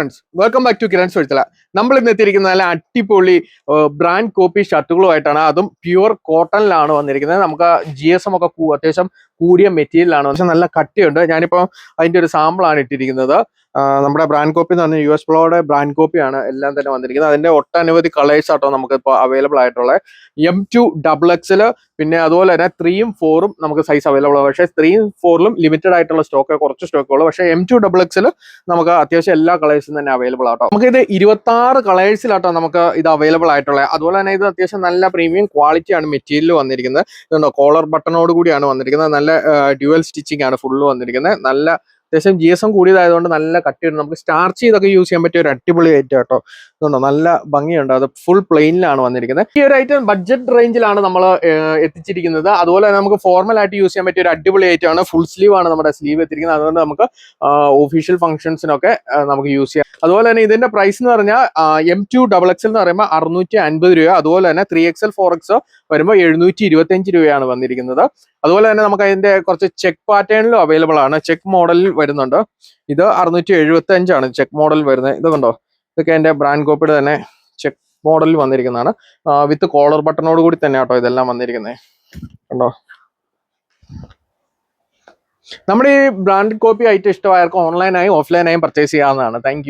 Friends welcome back to Kiran സുഹൃത്തല നമ്മൾ ഇന്ന് എത്തിയിരിക്കുന്ന നല്ല അടിപൊളി ബ്രാൻഡ് കോപ്പി ഷർട്ടുകളുമായിട്ടാണ്. അതും പ്യുവർ കോട്ടണിലാണ് വന്നിരിക്കുന്നത്. നമുക്ക് ജി എസ് എം ഒക്കെ അത്യാവശ്യം കൂടിയ മെറ്റീരിയലാണ്. പക്ഷെ നല്ല കട്ടിയുണ്ട്. ഞാനിപ്പോൾ അതിന്റെ ഒരു സാമ്പിളാണ് ഇട്ടിരിക്കുന്നത്. നമ്മുടെ ബ്രാൻഡ് കോപ്പി എന്ന് പറഞ്ഞാൽ യു എസ് പ്ലോയുടെ ബ്രാൻഡ് കോപ്പിയാണ് എല്ലാം തന്നെ വന്നിരിക്കുന്നത്. അതിന്റെ ഒട്ടനവധി കളേഴ്സ് ആട്ടോ നമുക്ക് ഇപ്പോൾ അവൈലബിൾ ആയിട്ടുള്ളത് എം ടു ഡബിൾ എക്സൽ പിന്നെ അതുപോലെ തന്നെ ത്രീയും ഫോറും നമുക്ക് സൈസ് അവൈലബിൾ ആണ്. പക്ഷേ ത്രീയും ഫോറിലും ലിമിറ്റഡ് ആയിട്ടുള്ള സ്റ്റോക്ക് കുറച്ച് സ്റ്റോക്കുള്ളൂ പക്ഷേ എം ടു ഡബിൾ എക്സിൽ നമുക്ക് അത്യാവശ്യം എല്ലാ കളേഴ്സും തന്നെ അവൈലബിൾ ആട്ടോ നമുക്ക് ഇത് ഇരുപത്തി ആറ് കളേഴ്സിലാട്ടോ നമുക്ക് ഇത് അവൈലബിൾ ആയിട്ടുള്ളത് അതുപോലെ തന്നെ ഇത് അത്യാവശ്യം നല്ല പ്രീമിയം ക്വാളിറ്റിയാണ് മെറ്റീരിയൽ വന്നിരിക്കുന്നത്. ഇതുണ്ടോ കോളർ ബട്ടണോട് കൂടിയാണ് വന്നിരിക്കുന്നത്. നല്ല ഡ്യുവൽ സ്റ്റിച്ചിങ് ആണ് ഫുള്ള് വന്നിരിക്കുന്നത്. നല്ല അത്യാവശ്യം ജി എസ് എം കൂടിയതായതുകൊണ്ട് നല്ല കട്ടിയുണ്ട്. നമുക്ക് സ്റ്റാർച്ച് ചെയ്തൊക്കെ യൂസ് ചെയ്യാൻ പറ്റിയ ഒരു അടിപൊളി ഐറ്റം കേട്ടോ ഇതുണ്ടോ? നല്ല ഭംഗിയുണ്ട്. അത് ഫുൾ പ്ലെയിനിലാണ് വന്നിരിക്കുന്നത്. ഈ ഒരു ഐറ്റം ബഡ്ജറ്റ് റേഞ്ചിലാണ് നമ്മൾ എത്തിച്ചിരിക്കുന്നത്. അതുപോലെ തന്നെ നമുക്ക് ഫോർമൽ ആയിട്ട് യൂസ് ചെയ്യാൻ പറ്റിയ ഒരു അടിപൊളി ഐറ്റം ആണ്. ഫുൾ സ്ലീവ് ആണ് നമ്മുടെ സ്ലീവ് എത്തിയിരിക്കുന്നത്. അതുകൊണ്ട് നമുക്ക് ഒഫീഷ്യൽ ഫംഗ്ഷൻസിനൊക്കെ നമുക്ക് യൂസ് ചെയ്യാം. അതുപോലെ തന്നെ ഇതിന്റെ പ്രൈസ് എന്ന് പറഞ്ഞാൽ എം ടു ഡബിൾ എക്സൽ എന്ന് പറയുമ്പോൾ അറുന്നൂറ്റി അൻപത് രൂപ അതുപോലെ തന്നെ ത്രീ എക്സൽ ഫോർ എക്സ് വരുമ്പോൾ എഴുന്നൂറ്റി ഇരുപത്തിയഞ്ച് രൂപയാണ് വന്നിരിക്കുന്നത്. അതുപോലെ തന്നെ നമുക്ക് അതിന്റെ കുറച്ച് ചെക്ക് പാറ്റേണിലും അവൈലബിൾ ആണ്. ചെക്ക് മോഡലിൽ വരുന്നുണ്ട്. ഇത് അറുന്നൂറ്റി എഴുപത്തി അഞ്ചാണ് ചെക്ക് മോഡൽ വരുന്നത്. ഇത് കണ്ടോ? ഇതൊക്കെ എന്റെ ബ്രാൻഡ് കോപ്പിയുടെ തന്നെ ചെക്ക് മോഡലിൽ വന്നിരിക്കുന്നതാണ്. വിത്ത് കോളർ ബട്ടണോട് കൂടി തന്നെ കേട്ടോ ഇതെല്ലാം വന്നിരിക്കുന്നത് കണ്ടോ? നമ്മുടെ ഈ ബ്രാൻഡ് കോപ്പി ആയിട്ട് ഇഷ്ടമായവർക്ക് ഓൺലൈനായും ഓഫ്ലൈനായും പർച്ചേസ് ചെയ്യാവുന്നതാണ്. താങ്ക്